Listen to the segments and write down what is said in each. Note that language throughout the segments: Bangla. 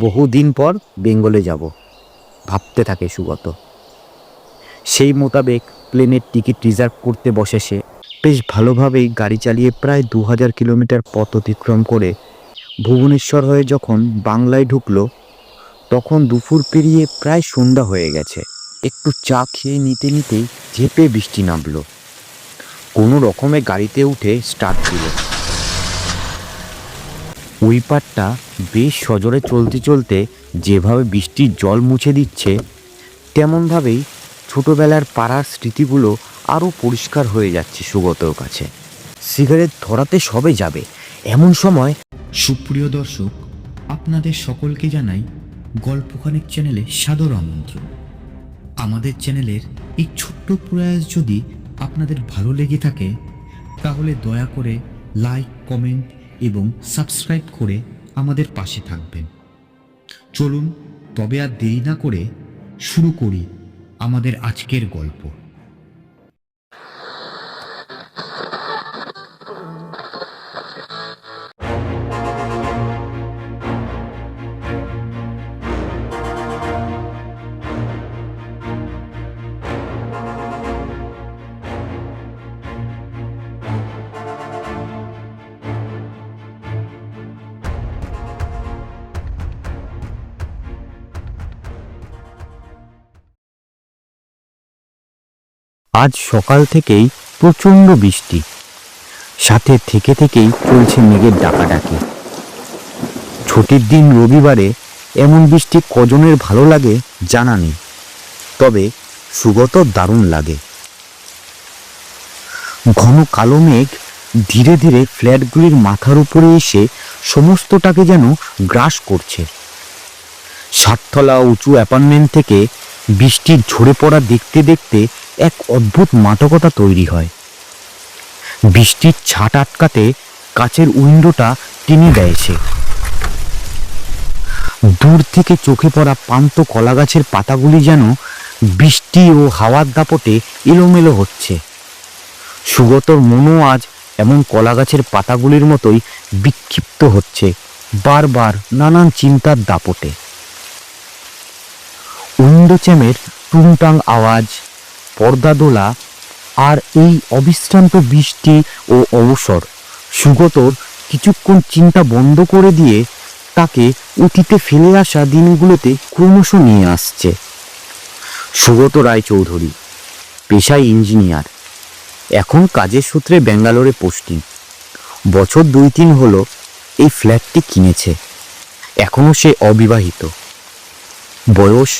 বহুদিন পর বেঙ্গলে যাব। ভাবতে থাকে সুগত সেই মোতাবেক প্লেনের টিকিট রিজার্ভ করতে বসে সে। বেশ ভালোভাবেই গাড়ি চালিয়ে প্রায় দু হাজার কিলোমিটার পথ অতিক্রম করে ভুবনেশ্বর হয়ে যখন বাংলায় ঢুকলো, তখন দুপুর পেরিয়ে প্রায় সন্ধ্যা হয়ে গেছে। একটু চা খেয়ে নিতে নিতেই ঝেপে বৃষ্টি নামলো। কোনো রকমে গাড়িতে উঠে স্টার্ট দিল। ওই পাটটা বেশ সজোরে চলতে চলতে যেভাবে বৃষ্টির জল মুছে দিচ্ছে, তেমনভাবেই ছোটোবেলার পাড়ার স্মৃতিগুলো আরও পরিষ্কার হয়ে যাচ্ছে সুগতর কাছে। সিগারেট ধরাতে সবে যাবে, এমন সময় সুপ্রিয় দর্শক, আপনাদের সকলকে জানাই গল্পখানিক চ্যানেলে সাদর আমন্ত্রণ। আমাদের চ্যানেলের এই ছোট্ট প্রয়াস যদি আপনাদের ভালো লেগে থাকে, তাহলে দয়া করে লাইক, কমেন্ট এবং সাবস্ক্রাইব করে আমাদের পাশে থাকবেন। চলুন, তবে আর দেরি না করে শুরু করি আমাদের আজকের গল্প। আজ সকাল থেকেই প্রচণ্ড বৃষ্টি। সাথে থেকে থেকেই চলছে মেঘের ডাকাডাকি। ছুটির দিন রবিবারে এমন বৃষ্টি কজনের ভালো লাগে জানা নেই, তবে সুগত দারুণ লাগে। ঘন কালো মেঘ ধীরে ধীরে ফ্ল্যাটগুলির মাথার উপরে এসে সমস্তটাকে যেন গ্রাস করছে। সাততলা উঁচু অ্যাপার্টমেন্ট থেকে বৃষ্টির ঝরে পড়া দেখতে দেখতে এক অদ্ভুত মাদকতা তৈরি হয়। বৃষ্টির ছাট আটকাতে কাচের উইন্ডোটা টেনে দেয় সে। দূর থেকে চোখে পড়া পান্ত কলা গাছের পাতাগুলি যেন বৃষ্টি ও হাওয়ার দাপটে এলোমেলো হচ্ছে। সুগতর মনও আজ এমন কলা গাছের পাতাগুলির মতোই বিক্ষিপ্ত হচ্ছে, বারবার নানান চিন্তার দাপটে। উইন্ডো চ্যামের টুংটাং আওয়াজ পর্দা দোলা আর এই অবিশ্রান্ত বৃষ্টি ও অবসর। সুগতর কিছুক্ষণ চিন্তা বন্ধ করে দিয়ে তাকে অতীতে ফেলে আসা দিনগুলোতে ক্রমশ নিয়ে আসছে। সুগত রায়চৌধুরী, পেশায় ইঞ্জিনিয়ার। এখন কাজের সূত্রে ব্যাঙ্গালোরে পোস্টিং। বছর দুই তিন হলো এই ফ্ল্যাটটি কিনেছে। এখনও সে অবিবাহিত। বয়স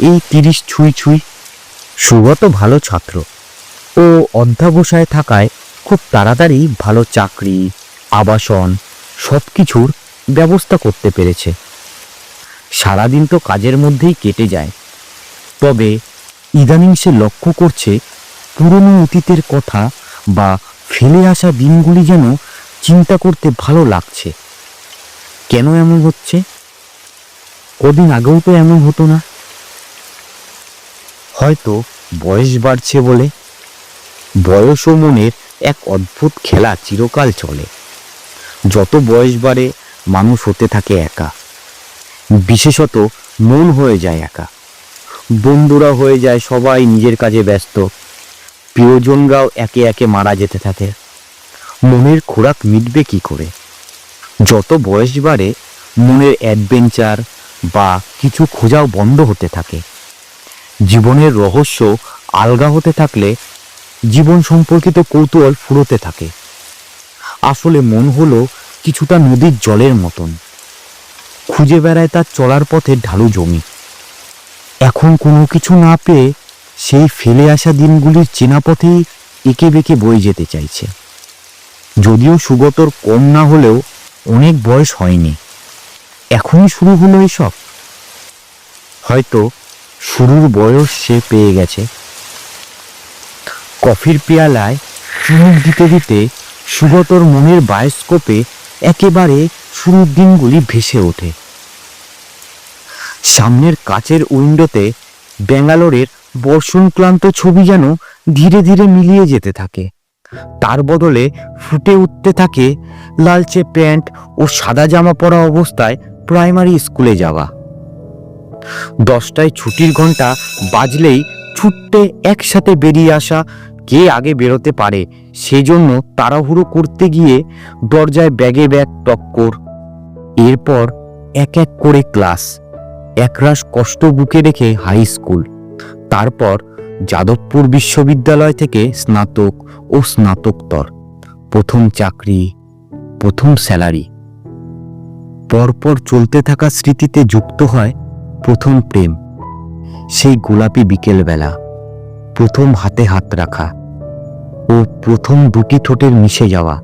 এই তিরিশ ছুঁই ছুঁই সুগত ভালো ছাত্র। ও অধ্যাবসায় থাকায় খুব তাড়াতাড়ি ভালো চাকরি, আবাসন সব কিছুর ব্যবস্থা করতে পেরেছে। সারাদিন তো কাজের মধ্যেই কেটে যায়। তবে ইদানিং সে লক্ষ্য করছে পুরনো অতীতের কথা বা ফেলে আসা দিনগুলি যেন চিন্তা করতে ভালো লাগছে। কেন এমন হচ্ছে? কদিন আগেও তো এমন হতো না। হয়তো বয়স বাড়ছে বলে। বয়স ও মনের এক অদ্ভুত খেলা চিরকাল চলে। যত বয়স বাড়ে, মানুষ হতে থাকে একা। বিশেষত মন হয়ে যায় একা। বন্ধুরা হয়ে যায় সবাই নিজের কাজে ব্যস্ত। প্রিয়জনরাও একে একে মারা যেতে থাকে। মনের খোরাক মিটবে কি করে? যত বয়স বাড়ে, মনের অ্যাডভেঞ্চার বা কিছু খোঁজাও বন্ধ হতে থাকে। জীবনের রহস্য আলগা হতে থাকলে জীবন সম্পর্কিত কৌতূহল ফুরোতে থাকে। আসলে মন হলো কিছুটা নদীর জলের মতন। খুঁজে বেড়ায় তার চলার পথে ঢালু জমি। এখন কোনো কিছু না পেয়ে সেই ফেলে আসা দিনগুলির চেনা পথেই এঁকে বেঁকে বয়ে যেতে চাইছে। যদিও সুগতর কম না হলেও অনেক বয়স হয়নি। এখনই শুরু হলো এসব। হয়তো শুরুর বয়স সে পেয়ে গেছে। কফির পেয়ালায় চুমুক দিতে দিতে সুগতর মনের বায়োস্কোপে একেবারে শুরুর দিনগুলি ভেসে ওঠে। সামনের কাচের উইন্ডোতে ব্যাঙ্গালোরের বর্ষণক্লান্ত ছবি যেন ধীরে ধীরে মিলিয়ে যেতে থাকে। তার বদলে ফুটে উঠতে থাকে লালচে প্যান্ট ও সাদা জামা পরা অবস্থায় প্রাইমারি স্কুলে যাওয়া। দশটায় ছুটির ঘণ্টা বাজলেই ছুটতে একসাথে বেরিয়ে আসা কে আগে বেরোতে পারে, সেজন্য তাড়াহুড়ো করতে গিয়ে দরজায় ব্যাগে ব্যাগ টক্কর। এরপর এক এক করে ক্লাস, একরাশ কষ্ট বুকে রেখে হাই স্কুল। তারপর যাদবপুর বিশ্ববিদ্যালয় থেকে স্নাতক ও স্নাতকোত্তর। প্রথম চাকরি, প্রথম স্যালারি। পরপর চলতে থাকা স্মৃতিতে যুক্ত হয় প্রথম প্রেম, সেই গোলাপি বিকেলবেলা, প্রথম হাতে হাত রাখা ও প্রথম দুটি ঠোঁটের মিশে যাওয়া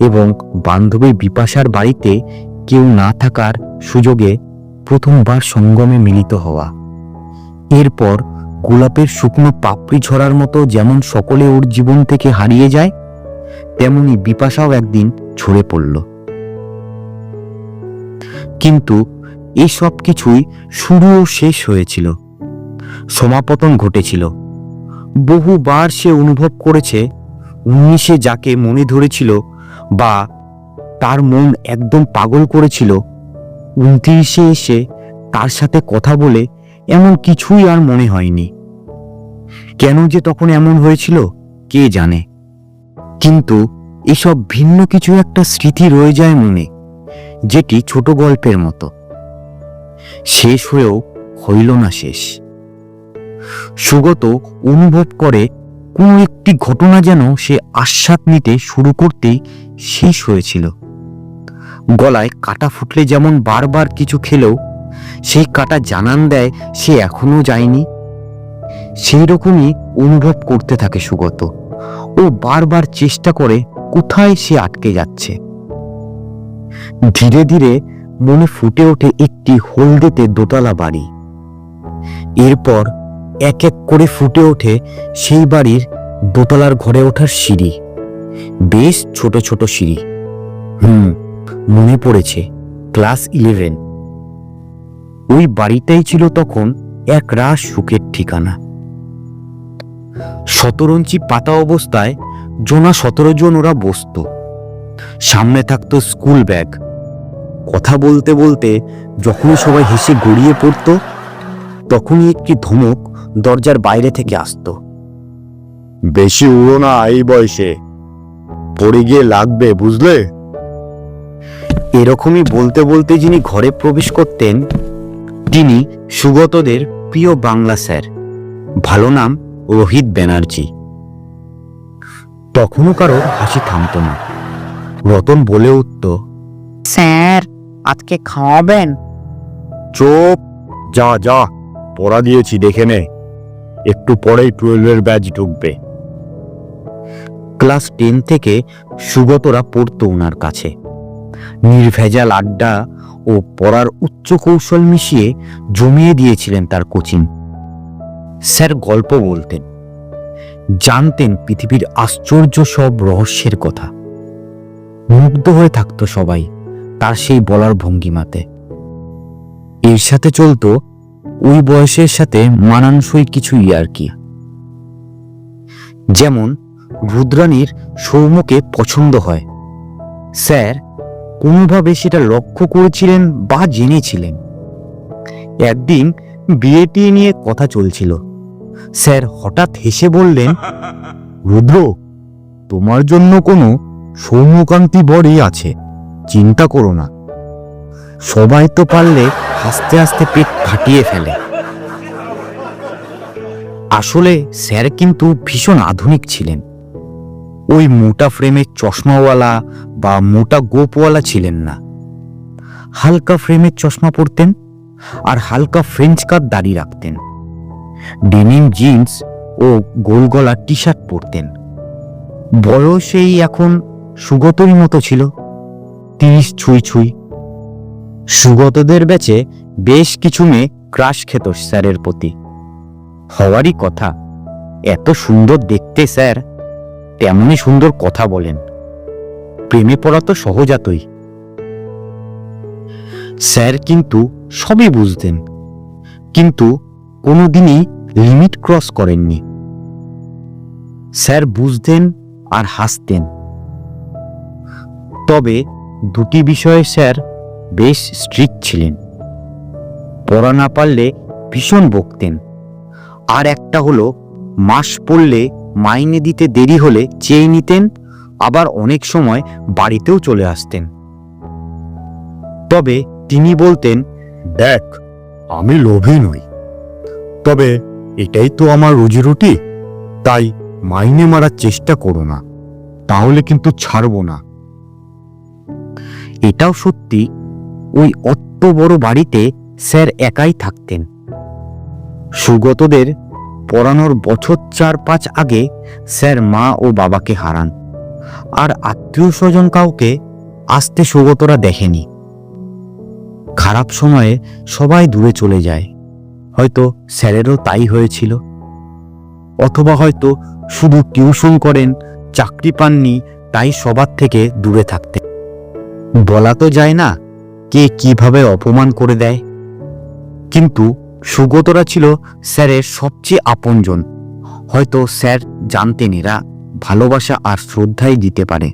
এবং বান্ধবী বিপাশার বাড়িতে কেউ না থাকার সুযোগে প্রথমবার সঙ্গমে মিলিত হওয়া। এরপর গোলাপের শুকনো পাপড়ি ঝরার মতো যেমন সকলে ওর জীবন থেকে হারিয়ে যায়, তেমনি বিপাশাও একদিন ঝরে পড়ল। কিন্তু এই সব কিছুই শুরু ও শেষ হয়েছিল। সমাপতন ঘটেছিল। বহুবার সে অনুভব করেছে, উনিশে যাকে মনে ধরেছিল বা তার মন একদম পাগল করেছিল, উনত্রিশে এসে তার সাথে কথা বলে এমন কিছুই আর মনে হয়নি। কেন যে তখন এমন হয়েছিল, কে জানে? কিন্তু এসব ভিন্ন কিছু একটা স্মৃতি রয়ে যায় মনে, যেটি ছোট গল্পের মতো। শেষ হয়েও হইল না শেষ। সুগত অনুভব করে কোনো একটি ঘটনা যেন সে আস্বাদ নিতে শুরু করতেই শেষ হয়েছিল। গলায় কাটা ফুটলে যেমন বারবার কিছু খেলেও, সেই কাটা জানান দেয় সে এখনও যায়নি। সেই রকমই অনুভব করতে থাকে সুগত। ও বারবার চেষ্টা করে কোথায় সে আটকে যাচ্ছে। ধীরে ধীরে মনে ফুটে ওঠে একটি হলদেতে দোতলা বাড়ি। এরপর এক এক করে ফুটে ওঠে সেই বাড়ির দোতলার ঘরে ওঠার সিঁড়ি। বেশ ছোট ছোট সিঁড়ি। হুম, মনে পড়েছে, ক্লাস ইলেভেন। ওই বাড়িটাই ছিল তখন এক রাস সুখের ঠিকানা। শতরঞ্চি পাতা অবস্থায় জোনা সতেরো জন ওরা বসত। সামনে থাকতো স্কুল ব্যাগ। কথা বলতে বলতে যখনই সবাই হেসে গড়িয়ে পড়তো তখনই একটি ধমক দরজার বাইরে থেকে আসতো। বেশি উড়ো না এই বয়সে। পড়ে গিয়ে লাগবে বুঝলে? এরকমই বলতে বলতে যিনি ঘরে প্রবেশ করতেন তিনি সুগতদের প্রিয় বাংলা স্যার। ভালো নাম রোহিত ব্যানার্জি। তখনও কারোর হাসি থামত না। রতন বলে উঠত স্যার আজকে খাওয়াবেন? চোপ। যা যা। পড়া দিয়েছি দেখে নে। একটু পরেই টুয়েলভের ব্যাচ ঢুকবে। ক্লাস টেন থেকে সুগতরা পড়তো ওনার কাছে। নির্ভেজাল আড্ডা ও পড়ার উচ্চ কৌশল মিশিয়ে জমিয়ে দিয়েছিলেন তার কোচিং। স্যার গল্প বলতেন। জানতেন পৃথিবীর আশ্চর্য সব রহস্যের কথা। মুগ্ধ হয়ে থাকতো সবাই। তার সেই বলার ভঙ্গিমাতে। এর সাথে চলতো, ওই বয়সের সাথে মানানসই কিছু ইয়ার্কি। যেমন রুদ্রাণীর সৌম্যকে পছন্দ হয়। স্যার, কোনোভাবে সেটা লক্ষ্য করেছিলেন বা জেনেছিলেন? একদিন বিয়েটি নিয়ে কথা চলছিল। স্যার হঠাৎ হেসে বললেন, রুদ্র, তোমার জন্য কোনো সৌম্যকান্তি বরই আছে। চিন্তা করো না। সবাই তো পারলে হাসতে হাসতে পেট ফাটিয়ে ফেলে। আসলে স্যার কিন্তু ভীষণ আধুনিক ছিলেন। ওই মোটা ফ্রেমের চশমাওয়ালা বা মোটা গোপওয়ালা ছিলেন না। হালকা ফ্রেমের চশমা পরতেন আর হালকা ফ্রেঞ্চ কাট দাড়ি রাখতেন। ডেনিম জিন্স ও গোল গলা টি শার্ট পরতেন। বয়সেই এখন সুগতরই মতো ছিল। তিরিশ ছুঁই ছুঁই। সুগতদের ব্যাচে বেশ কিছু মেয়ে ক্রাশ খেত স্যারের প্রতি। হওয়ারই কথা, এত সুন্দর দেখতে স্যার, তেমনই সুন্দর কথা বলেন। প্রেমে পড়া তো সহজাতই। স্যার কিন্তু সবই বুঝতেন, কিন্তু কোনোদিনই লিমিট ক্রস করেননি। স্যার বুঝতেন আর হাসতেন। তবে দুটি বিষয়ে স্যার বেশ স্ট্রিক্ট ছিলেন। পড়া না পারলে ভীষণ বকতেন। আর একটা হলো, মাস পড়লে মাইনে দিতে দেরি হলে চেয়ে নিতেন, আবার অনেক সময় বাড়িতেও চলে আসতেন। তবে তিনি বলতেন, দেখ, আমি লোভী নই। তবে এটাই তো আমার রুজি রুটি তাই মাইনে মারার চেষ্টা করো না। তাহলে কিন্তু ছাড়বো না। এটাও সত্যি, ওই অত বড় বাড়িতে স্যার একাই থাকতেন। সুগতদের পড়ানোর বছর চার পাঁচ আগে স্যার মা ও বাবাকে হারান, আর আত্মীয় স্বজন কাউকে আসতে সুগতরা দেখেনি। খারাপ সময়ে সবাই দূরে চলে যায়, হয়তো স্যারেরও তাই হয়েছিল। অথবা হয়তো শুধু টিউশন করেন, চাকরি পাননি, তাই সবার থেকে দূরে থাকতেন। বলা তো যায় না কে কীভাবে অপমান করে দেয়। কিন্তু সুগতরা ছিল স্যারের সবচেয়ে আপনজন। হয়তো স্যার জানতেন এরা ভালোবাসা আর শ্রদ্ধাই দিতে পারে।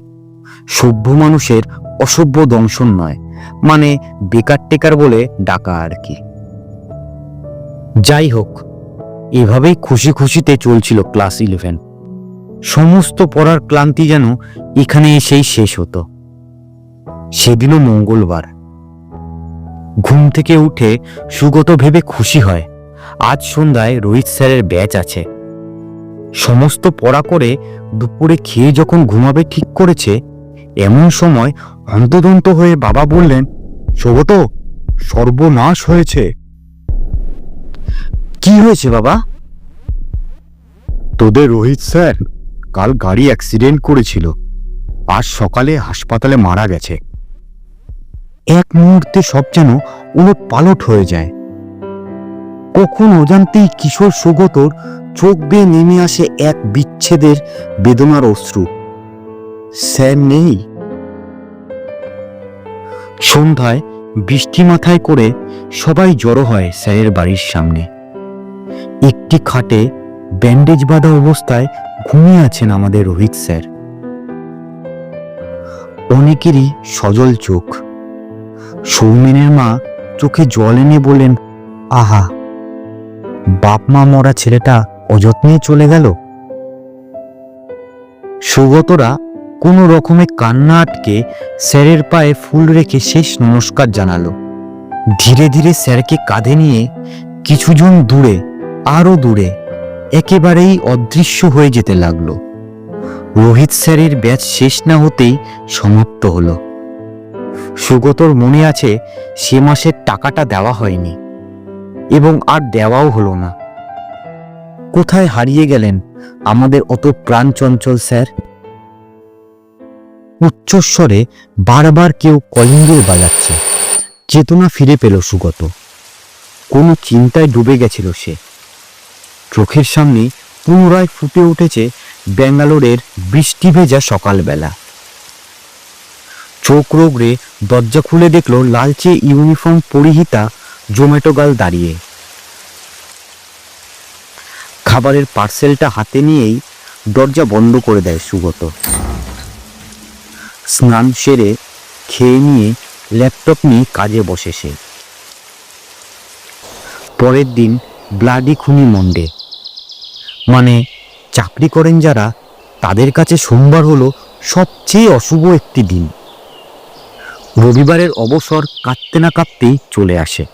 সভ্য মানুষের অসভ্য দংশন নয় মানে বেকার টেকার বলে ডাকা আর কি। যাই হোক, এভাবেই খুশি খুশিতে চলছিল ক্লাস ইলেভেন। সমস্ত পড়ার ক্লান্তি যেন এখানে এসেই শেষ হতো। সেদিনও মঙ্গলবার। ঘুম থেকে উঠে সুগত ভেবে খুশি হয়। আজ সন্ধ্যায় রোহিত স্যারের ব্যাচ আছে। সমস্ত পড়া করে দুপুরে খেয়ে যখন ঘুমাবে ঠিক করেছে, এমন সময় অন্তদন্ত হয়ে বাবা বললেন, সৌগত, সর্বনাশ হয়েছে। কি হয়েছে বাবা? তোদের রোহিত স্যার কাল গাড়ি অ্যাক্সিডেন্ট করেছিল। আজ সকালে হাসপাতালে মারা গেছে। এক মুহূর্তে সব যেন উলট পালট হয়ে যায়। কখন অজান্তেই কিশোর সুগতর চোখ বেয়ে নেমে আসে এক বিচ্ছেদের বেদনার অশ্রু। স্যার নেই। সন্ধ্যায় বৃষ্টি মাথায় করে সবাই জড়ো হয় স্যারের বাড়ির সামনে। একটি খাটে ব্যান্ডেজ বাঁধা অবস্থায় ঘুমিয়ে আছেন আমাদের রোহিত স্যার। অনেকেরই সজল চোখ। সৌমেনের মা চোখে জল এনে বলেন আহা বাপ মা মরা ছেলেটা অযত্নে চলে গেল? সুগতরা কোনো রকমে কান্না আটকে স্যারের পায়ে ফুল রেখে শেষ নমস্কার জানালো। ধীরে ধীরে স্যারকে কাঁধে নিয়ে কিছুজন দূরে আরও দূরে, একেবারেই অদৃশ্য হয়ে যেতে লাগল। রোহিত স্যারের ব্যাচ শেষ না হতেই সমাপ্ত হলো। সুগতর মনে আছে সে মাসের টাকাটা দেওয়া হয়নি এবং আর দেওয়াও হলো না। কোথায় হারিয়ে গেলেন আমাদের অত প্রাণচঞ্চল স্যার? উচ্চস্বরে বারবার কেউ কলিঙ্গের বাজাচ্ছে, চেতনা ফিরে পেল সুগত। কোনো চিন্তায় ডুবে গেছিল সে। চোখের সামনে পুনরায় ফুটে উঠেছে ব্যাঙ্গালোরের বৃষ্টি ভেজা সকালবেলা। চোখ রোগড়ে দরজা খুলে দেখল লালচে ইউনিফর্ম পরিহিতা জোম্যাটো গাল দাঁড়িয়ে। খাবারের পার্সেলটা হাতে নিয়েই দরজা বন্ধ করে দেয় সুগত স্নান সেরে খেয়ে নিয়ে ল্যাপটপ নিয়ে কাজে বসে সে। পরের দিন ব্লাডি খুনি মন্ডে। মানে চাকরি করেন যারা, তাদের কাছে সোমবার হলো সবচেয়ে অশুভ একটি দিন। রবিবারের অবসর কাঁদতে না কাঁদতেই চলে আসে।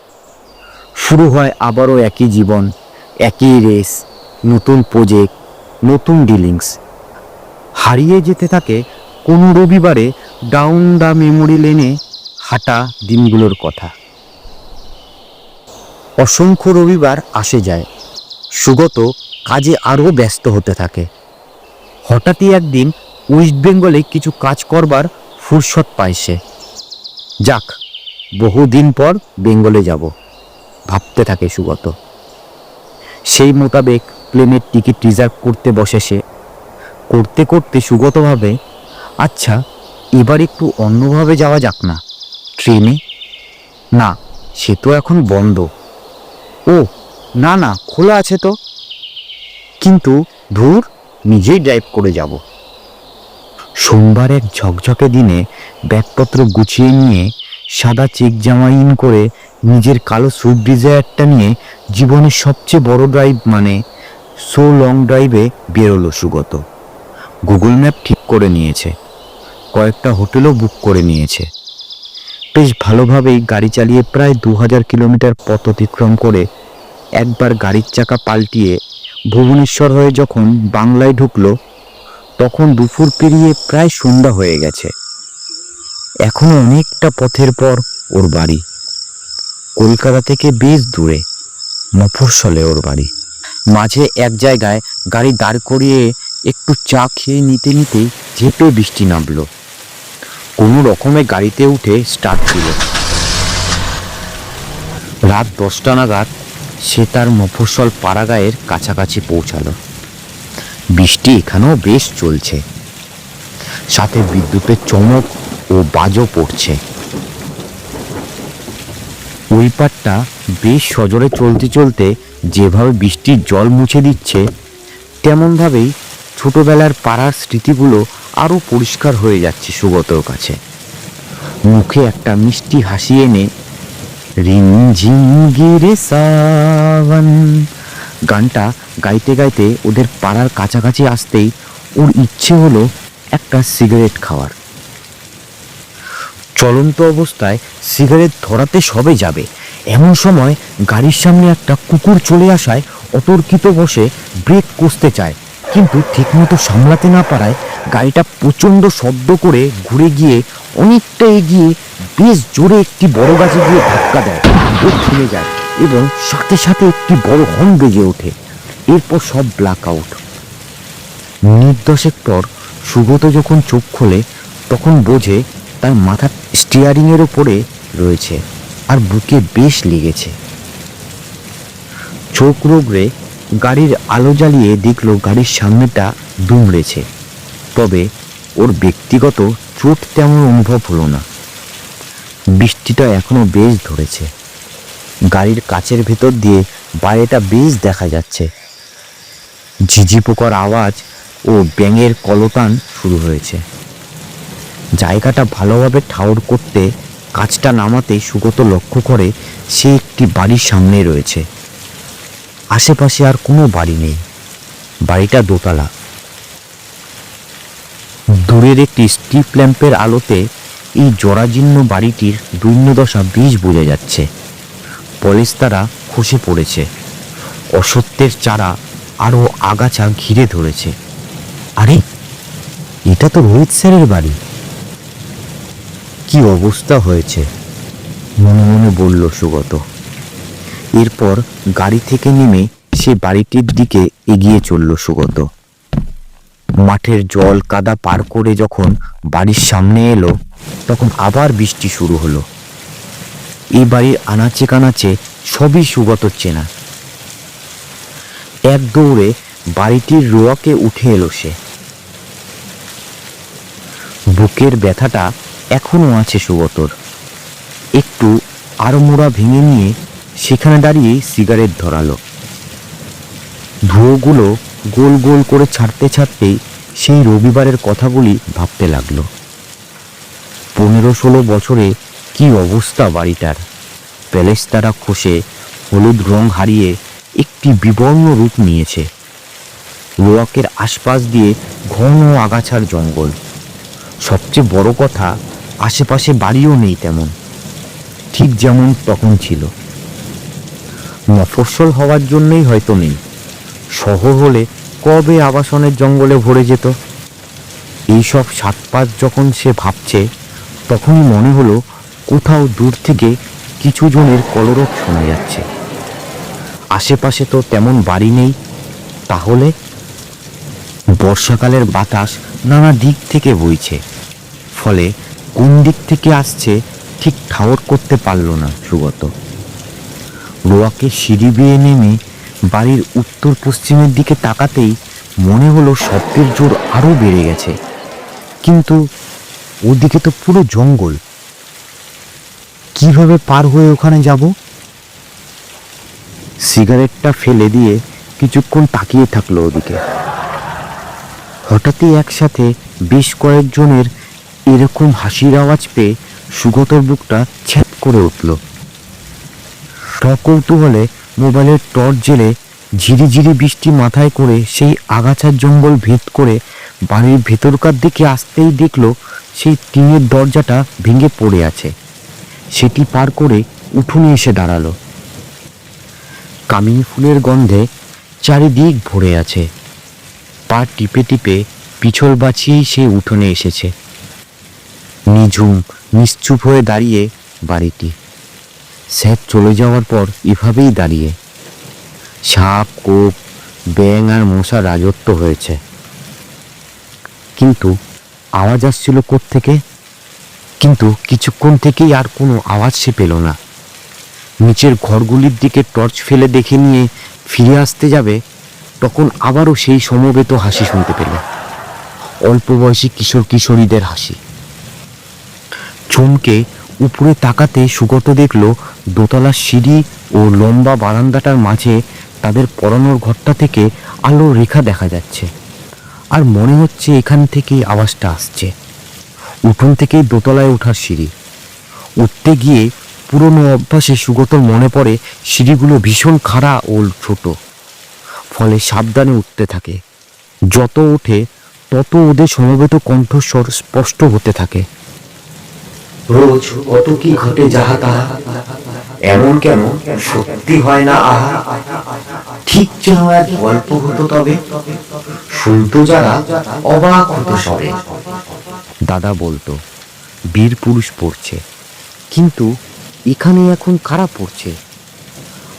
শুরু হয় আবারও একই জীবন, একই রেস নতুন প্রজেক্ট নতুন ডিলিংস হারিয়ে যেতে থাকে কোনো রবিবারে ডাউন দ্য মেমোরি লেনে হাঁটা দিনগুলোর কথা। অসংখ্য রবিবার আসে যায়, সুগত কাজে আরও ব্যস্ত হতে থাকে। হঠাৎই একদিন ওয়েস্ট বেঙ্গলে কিছু কাজ করবার ফুরসত পায় সে। যাক, বহুদিন পর বেঙ্গলে যাব, ভাবতে থাকে সুগত সেই মোতাবেক প্লেনের টিকিট রিজার্ভ করতে বসে সে। করতে করতে সুগত ভাবে আচ্ছা এবার একটু অন্যভাবে যাওয়া যাক না, ট্রেনে? না, সে তো এখন বন্ধ। ও, না না, খোলা আছে তো। কিন্তু ধুর, নিজেই ড্রাইভ করে যাব। সোমবার এক ঝকঝকে দিনে ব্যাগপত্র গুছিয়ে নিয়ে সাদা চেক জামা ইন করে নিজের কালো সুইফট ডিজায়ারটা নিয়ে জীবনের সবচেয়ে বড় ড্রাইভ মানে সো লং ড্রাইভে বেরোলো সুগত। গুগল ম্যাপ ঠিক করে নিয়েছে। কয়েকটা হোটেলও বুক করে নিয়েছে। বেশ ভালোভাবেই গাড়ি চালিয়ে প্রায় দু হাজার কিলোমিটার পথ অতিক্রম করে একবার গাড়ির চাকা পাল্টিয়ে ভুবনেশ্বর হয়ে যখন বাংলায় ঢুকলো তখন দুপুর পেরিয়ে প্রায় সন্ধ্যা হয়ে গেছে। এখনও অনেকটা পথের পর ওর বাড়ি। কলকাতা থেকে বেশ দূরে, মফস্বলে ওর বাড়ি। মাঝে এক জায়গায় গাড়ি দাঁড় করিয়ে একটু চা খেয়ে নিতে নিতেই ঝেপে বৃষ্টি নামলো। কোনো রকমে গাড়িতে উঠে স্টার্ট দিল। রাত দশটা নাগাদ সে তার মফস্বল পাড়াগায়ের কাছাকাছি পৌঁছালো। বৃষ্টি এখানেও বেশ চলছে। সাথে বিদ্যুতের চমক ও বাজও পড়ছে। ওই পাটটা বেশ সজোরে চলতে চলতে যেভাবে বৃষ্টির জল মুছে দিচ্ছে, তেমনভাবেই ছোটবেলার পাড়ার স্মৃতিগুলো আরও পরিষ্কার হয়ে যাচ্ছে সুগতর কাছে। মুখে একটা মিষ্টি হাসি এনে রিমঝিম গিরে সাবন গানটা গাইতে গাইতে ওদের পাড়ার কাছাকাছি আসতেই ওর ইচ্ছে হলো একটা সিগারেট খাওয়ার। চলন্ত অবস্থায় সিগারেট ধরাতে সবে যাবে। এমন সময় গাড়ির সামনে একটা কুকুর চলে আসায় অতর্কিত বসে ব্রেক কষতে চায়। কিন্তু ঠিকমতো সামলাতে না পারায় গাড়িটা প্রচণ্ড শব্দ করে ঘুরে গিয়ে অনেকটা এগিয়ে বেশ জোরে একটি বড় গাছে গিয়ে ধাক্কা দেয়। ও থেমে যায়। এবং সাথে সাথে একটি বড় হর্ন বেজে ওঠে। এরপর সব ব্ল্যাক আউট মিনিট দশেক পর সুগত যখন চোখ খোলে, তখন বোঝে তার মাথা স্টিয়ারিংয়ের ওপরে রয়েছে আর বুকে বেশ লেগেছে। চোখ রোগড়ে গাড়ির আলো জ্বালিয়ে দেখল গাড়ির সামনেটা দুমড়েছে। তবে ওর ব্যক্তিগত চোট তেমন অনুভব হলো না। বৃষ্টিটা এখনও বেশ ধরেছে। গাড়ির কাচের ভেতর দিয়ে বাইরেটা বেশ দেখা যাচ্ছে। ঝিঝি পোকার আওয়াজ ও ব্যাঙের কলতান শুরু হয়েছে। জায়গাটা ভালোভাবে ঠাউর করতে কাজটা নামাতে সুগত লক্ষ্য করে সে একটি বাড়ির সামনে রয়েছে। আশেপাশে আর কোনো বাড়ি নেই। বাড়িটা দোতলা। দূরের একটি স্ট্রিপ ল্যাম্পের আলোতে এই জরাজীর্ণ বাড়িটির দৈন্যদশা বেশ বোঝা যাচ্ছে। পলেস্তারা খসে পড়েছে। অসত্যের চারা আরও আগাছা ঘিরে ধরেছে। আরে, এটা তো রোহিত স্যারের বাড়ি। কি অবস্থা হয়েছে? মনে মনে বলল সুগত এরপর গাড়ি থেকে নেমে সে বাড়িটির দিকে এগিয়ে চলল সুগত মাঠের জল কাদা পার করে যখন বাড়ির সামনে এলো, তখন আবার বৃষ্টি শুরু হলো। এই বাড়ির আনাচে কানাচে সবই সুগত চেনা। এক দৌড়ে বাড়িটির রোয়াকে উঠে এলো সে। বুকের ব্যথাটা এখনও আছে সুগতর। একটু আড়মোড়া ভেঙে নিয়ে সেখানে দাঁড়িয়ে সিগারেট ধরালো। ধুয়োগুলো গোল গোল করে ছাড়তে ছাড়তেই সেই রবিবারের কথাগুলি ভাবতে লাগল। পনেরো ষোলো বছরে কি অবস্থা বাড়িটার? প্যালেস্তারা খসে হলুদ রং হারিয়ে একটি বিবর্ণ রূপ নিয়েছে। রোয়াকের আশপাশ দিয়ে ঘন আগাছার জঙ্গল। সবচেয়ে বড় কথা, আশেপাশে বাড়িও নেই তেমন। ঠিক যেমন তখন ছিল। মফস্বল হওয়ার জন্যই হয়তো নেই। শহর হলে কবে আবাসনের জঙ্গলে ভরে যেত? এইসব সাত সাতপাত যখন সে ভাবছে, তখনই মনে হলো কোথাও দূর থেকে কিছু জনের কলরব শোনা যাচ্ছে। আশেপাশে তো তেমন বাড়ি নেই। তাহলে? বর্ষাকালের বাতাস নানা দিক থেকে বইছে। ফলে কোন দিক থেকে আসছে ঠিক ঠাওর করতে পারল না সুগত রোয়াকে সিঁড়ি বেয়ে নেমে বাড়ির উত্তর পশ্চিমের দিকে তাকাতেই মনে হলো শব্দের জোর আরও বেড়ে গেছে। কিন্তু ওদিকে তো পুরো জঙ্গল। কীভাবে পার হয়ে ওখানে যাব? সিগারেটটা ফেলে দিয়ে কিছুক্ষণ তাকিয়ে থাকল ওদিকে। হঠাৎই একসাথে বেশ কয়েকজনের এরকম হাসির আওয়াজ পেয়ে সুগতর বুকটা ছ্যাপ করে উঠল। সকৌতূহলে মোবাইলের টর্চ জেলে ঝিরিঝিরি বৃষ্টি মাথায় করে সেই আগাছার জঙ্গল ভেদ করে বাড়ির ভেতরকার দিকে আসতেই দেখল সেই টিনের দরজাটা ভেঙে পড়ে আছে। সেটি পার করে উঠোনে এসে দাঁড়াল। কামিনী ফুলের গন্ধে চারিদিক ভরে আছে। পা টিপে টিপে পিছল বাঁচিয়েই সে উঠোনে এসেছে। নিঝুম, নিশ্চুপ হয়ে দাঁড়িয়ে বাড়িটি। স্যার চলে যাওয়ার পর এভাবেই দাঁড়িয়ে। সাপ, কোপ ব্যাং আর মশা রাজত্ব হয়েছে। কিন্তু আওয়াজ আসছিল থেকে কিন্তু কিছুক্ষণ থেকেই আর কোনো আওয়াজ সে পেল না। নিচের ঘরগুলির দিকে টর্চ ফেলে দেখে নিয়ে ফিরে আসতে যাবে, তখন আবারও সেই সমবেত হাসি শুনতে পেল। অল্প বয়সী কিশোর কিশোরীদের হাসি। চমকে উপরে তাকাতে সুগত দেখল, দোতলার সিঁড়ি ও লম্বা বারান্দাটার মাঝে তাদের পড়ানোর ঘরটা থেকে আলো রেখা দেখা যাচ্ছে। আর মনে হচ্ছে এখান থেকেই আওয়াজটা আসছে। উঠোন থেকেই দোতলায় ওঠার সিঁড়ি। উঠতে গিয়ে পুরনো অভ্যাসে সুগতর মনে পড়ে সিঁড়িগুলো ভীষণ খাড়া ও ছোট। ফলে সাবধানে উঠতে থাকে। যত ওঠে, তত ওদের সমবেত কণ্ঠস্বর স্পষ্ট হতে থাকে। রোজ কত কি ঘটে যাহা তাহা। এমন কেন? সত্যি হয় না আহা? ঠিক যেন এক গল্প হতো তবে। শুনতো যারা, অবাক হতো সবে। দাদা বলতো, বীর পুরুষ পড়ছে, কিন্তু এখানে এখন কারা পড়ছে?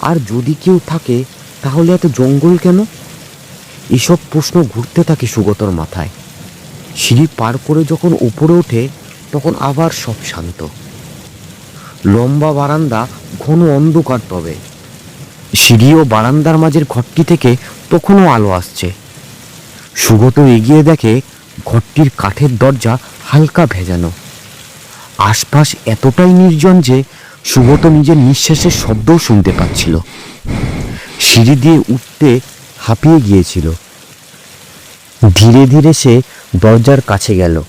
আর যদি কেউ থাকে, তাহলে এত জঙ্গল কেন? এসব প্রশ্ন ঘুরতে থাকে সুগতর মাথায়। সিঁড়ি পার করে যখন উপরে ওঠে, তখন আবার সব শান্ত। লম্বা বারান্দা ঘন অন্ধকার তবে। সিঁড়ি ও বারান্দার মাঝের ঘরটি থেকে তখনও আলো আসছে। সুগত এগিয়ে দেখে ঘরটির কাঠের দরজা হালকা ভেজানো। আশপাশ এতটাই নির্জন যে সুগত নিজের নিঃশ্বাসের শব্দও শুনতে পাচ্ছিল। সিঁড়ি দিয়ে উঠতে হাঁপিয়ে গিয়েছিল। ধীরে ধীরে সে দরজার কাছে গেল।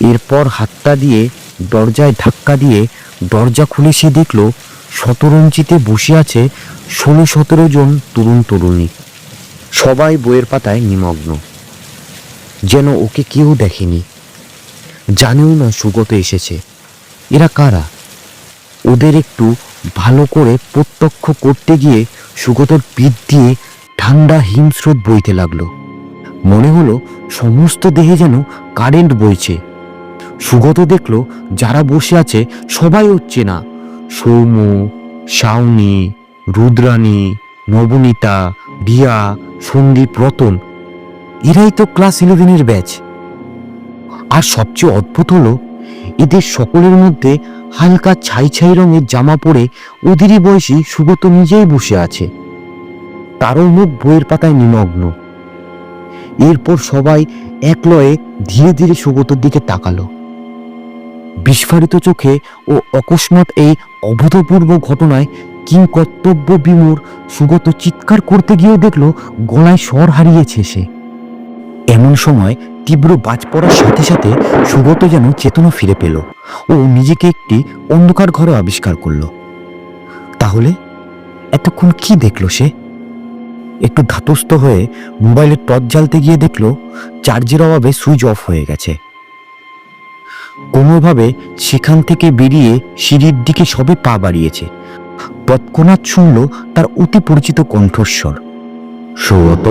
এরপর হাতটা দিয়ে দরজায় ধাক্কা দিয়ে দরজা খুলে সে দেখল শতরঞ্চিতে বসে আছে ষোলো সতেরো জন তরুণ তরুণী। সবাই বইয়ের পাতায় নিমগ্ন। যেন ওকে কেউ দেখেনি। জানেও না সুগত এসেছে। এরা কারা? ওদের একটু ভালো করে প্রত্যক্ষ করতে গিয়ে সুগতর পিঠ দিয়ে ঠান্ডা হিমস্রোত বইতে লাগল। মনে হলো সমস্ত দেহে যেন কারেন্ট বইছে। সুগত দেখল, যারা বসে আছে সবাই হচ্ছে না। সৌম্য শাওনি রুদ্রাণী, নবনীতা, রিয়া, সন্দীপ, রতন, এরাই তো ক্লাস ইলেভেনের ব্যাচ। আর সবচেয়ে অদ্ভুত হলো, এদের সকলের মধ্যে হালকা ছাই ছাই রঙের জামা পরে ওদেরই বয়সী সুগত নিজেই বসে আছে। তারও মুখ বইয়ের পাতায় নিমগ্ন। এরপর সবাই এক লয়ে ধীরে ধীরে সুগতর দিকে তাকালো। বিস্ফারিত চোখে ও অকস্মাৎ এই অভূতপূর্ব ঘটনায় কিং কর্তব্য বিমূর সুগত চিৎকার করতে গিয়েও দেখল, গলায় স্বর হারিয়েছে সে। এমন সময় তীব্র বাজ পড়ার সাথে সাথে সুগত যেন চেতনা ফিরে পেল ও নিজেকে একটি অন্ধকার ঘরে আবিষ্কার করল। তাহলে এতক্ষণ কি দেখল সে? একটু ধাতস্থ হয়ে মোবাইলের টর্চ জ্বালতে গিয়ে দেখল, চার্জের অভাবে সুইচ অফ হয়ে গেছে। কোনোভাবে সেখান থেকে বেরিয়ে সিঁড়ির দিকে সবে পা বাড়িয়েছে। তৎক্ষণাৎ শুনল তার অতি পরিচিত কণ্ঠস্বর। সৌরত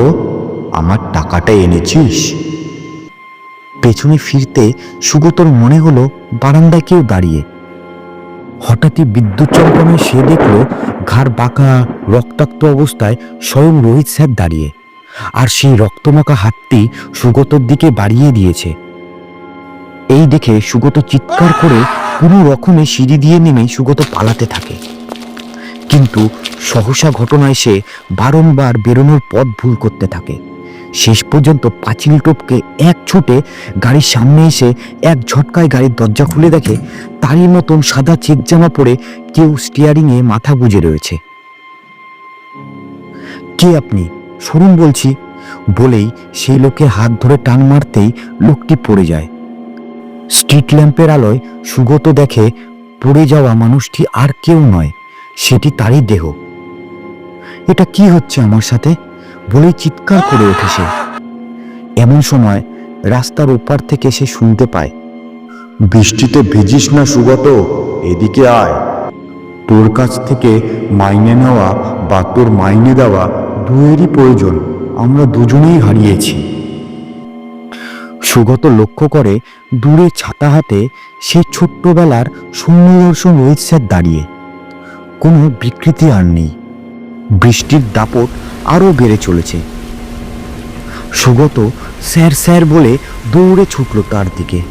আমার টাকাটা এনেছিস? পেছনে ফিরতে সুগতর মনে হলো বারান্দায় কেউ দাঁড়িয়ে। হঠাৎই বিদ্যুৎ চমকানোয় সে দেখল ঘাড় বাঁকা রক্তাক্ত অবস্থায় স্বয়ং রোহিত স্যার দাঁড়িয়ে। আর সেই রক্তমাখা হাতটি সুগতর দিকে বাড়িয়ে দিয়েছে। এই দেখে সুগত চিৎকার করে কোনো রকমে সিঁড়ি দিয়ে নেমে সুগত পালাতে থাকে। কিন্তু সহসা ঘটনায় সে বারংবার বেরোনোর পথ ভুল করতে থাকে। শেষ পর্যন্ত পাঁচিল টপকে এক ছুটে গাড়ির সামনে এসে এক ঝটকায় গাড়ির দরজা খুলে দেখে তারই মতন সাদা চেক জামা পরে কেউ স্টিয়ারিংয়ে মাথা গুজে রয়েছে। কে আপনি? সরুন বলছি। বলেই সেই লোকের হাত ধরে টান মারতেই লোকটি পড়ে যায়। স্ট্রিট ল্যাম্পের আলোয় সুগত দেখে পড়ে যাওয়া মানুষটি আর কেউ নয়, সেটি তারই দেহ। এটা কি হচ্ছে আমার সাথে? বলে চিৎকার করে ওঠে সে। এমন সময় রাস্তার ওপার থেকে সে শুনতে পায়, বৃষ্টিতে ভিজিস না সুগত, এদিকে আয়। তোর কাছ থেকে মাইনে নেওয়া বা তোর মাইনে দেওয়া দুয়েরই প্রয়োজন, আমরা দুজনেই হারিয়েছি। সুগত লক্ষ্য করে দূরে ছাতা হাতে সে ছোট্টবেলার শূন্যদর্শন রোহিত স্যার দাঁড়িয়ে। কোনো বিকৃতি আর নেই। বৃষ্টির দাপট আরও বেড়ে চলেছে। সুগত স্যার স্যার বলে দৌড়ে ছুটল তার দিকে।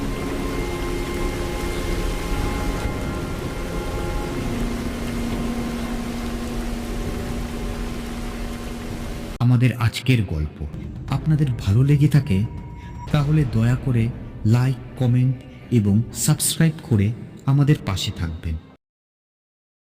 আমাদের আজকের গল্প। আপনাদের ভালো লেগে থাকে তাহলে দয়া করে লাইক কমেন্ট এবং সাবস্ক্রাইব করে আমাদের পাশে থাকবেন।